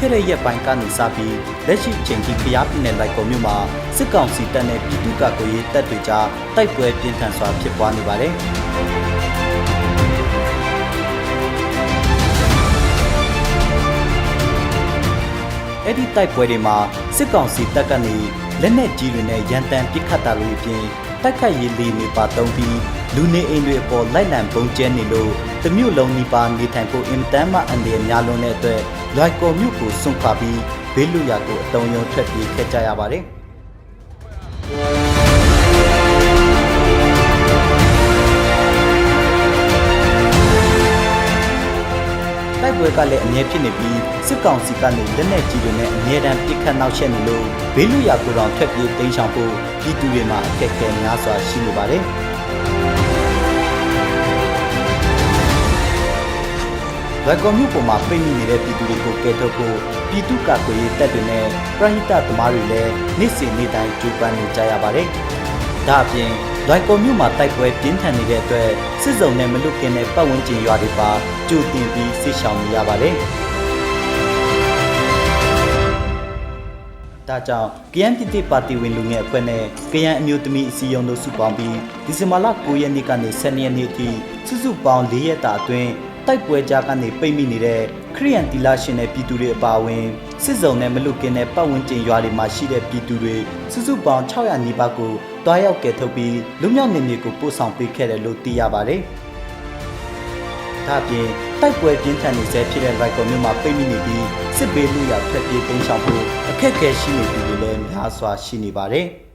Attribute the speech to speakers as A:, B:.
A: ခဲ့တဲ့ရက်ပိုင်းကနေစပြီးလက်ရှိအချိန်ထိခရားပြည်နယ်လိုက်ကော်မြို့မှာစစ်ကောင်စီတပ်နဲ့ပြည်သူ့ကာကွယ်ရေးတပ်တွေကြားတိုက်ပွဲပြင်းထန်စွာဖြစ်ပွားနေပါတယ်။အဲ့ဒီတိုက်ပွဲတွေမှာစစ်ကောင်စီတပ်ကနေလက်နက်ကြီးတွေနဲ့ရန်တမ်းပစ်ခတ်တာတွေအပြင်တိုက်ခတ်ရေးလေနေပါတုံးပြီး လူနေအိမ်တွေအပေါ်လိုက်လံပုံကျဲနေလို့တမျိုးလုံးနီးပါနေထိုင်ဖို့အင်တန်မှအန်ဒီများလုံးတဲ့အတွက်လွိုက်ကော်မြို့ကိုစွန့်ခွာပြီးဘေးလူရာကိုအတုံးရုံထွက်ပြေးခဲ့ကြရပါတယ်။တိုက်ပွဲကလည်းအမြဲဖြစ်နေပြီးစစ်ကောင်စီကနေလက်နက်ကြီးတွေနဲ့အမြဲတမ်းပစ်ခတ်နောက်ဆက်နေလို့ဘေးလူရာကိုယ်တော်ထွက်ပြေးတိမ်းရှောင်ဖို့ပြည်သူတွေမှာအခက်အခဲများစွာရှိနေပါတယ်။ ဗက်ကော်မြို့ပေါ်မှာပိတ်မိနေတဲ့ပြည်သူတွေကိုကယ်ထုတ်ဖို့ပြည်သူ့ကာကွယ်ရေးတပ်တွေနဲ့ပရဟိတသမားတွေလည်းနေ့စဉ်နေ့တိုင်းကြိုးပမ်းနေကြရပါတယ်။ဒါအပြင်လွိုက်ကော်မြို့မှာတိုက်ပွဲပြင်းထန်နေတဲ့အတွက်စစ်စုံနဲ့မလွတ်ကင်းတဲ့ပတ်ဝန်းကျင်ရွာတွေပါကြိုတင်ပြီးစစ်ရှောင်နေရပါတယ်။ဒါကြောင့်ကယန်းပြည်တိပါတီဝင်လူငယ်အဖွဲ့နဲ့ကယန်းအမျိုးသမီးအစည်းအရုံးတို့စုပေါင်းပြီးဒီဇင်ဘာလ9ရက်နေ့ကနေ10ရက်နေ့အထိစုစုပေါင်း4ရက်တာအတွင်း တိုက်ပွဲကြားကနေပိတ်မိနေတဲ့ခရီးယန်တီလာရှင်တဲ့ပြည်သူတွေအပါအဝင်စစ်စုံနဲ့မလွတ်ကင်းတဲ့ပတ်ဝန်းကျင်ရွာတွေမှာရှိတဲ့ပြည်သူတွေစုစုပေါင်း600နီးပါးကိုတွားရောက်ကယ်ထုတ်ပြီးလူမျိုးနေမျိုးကိုပို့ဆောင်ပေးခဲ့တယ်လို့သိရပါတယ်။ဒါ့အပြင်တိုက်ပွဲပြင်းထန်နေဆဲဖြစ်တဲ့ရိုက်ကော်မြို့မှာပိတ်မိနေပြီးစစ်ဘေးလူရာဖက်ပြေးတိမ်းရှောင်ဖို့အခက်အခဲရှိနေသူတွေလည်းများစွာရှိနေပါတယ်။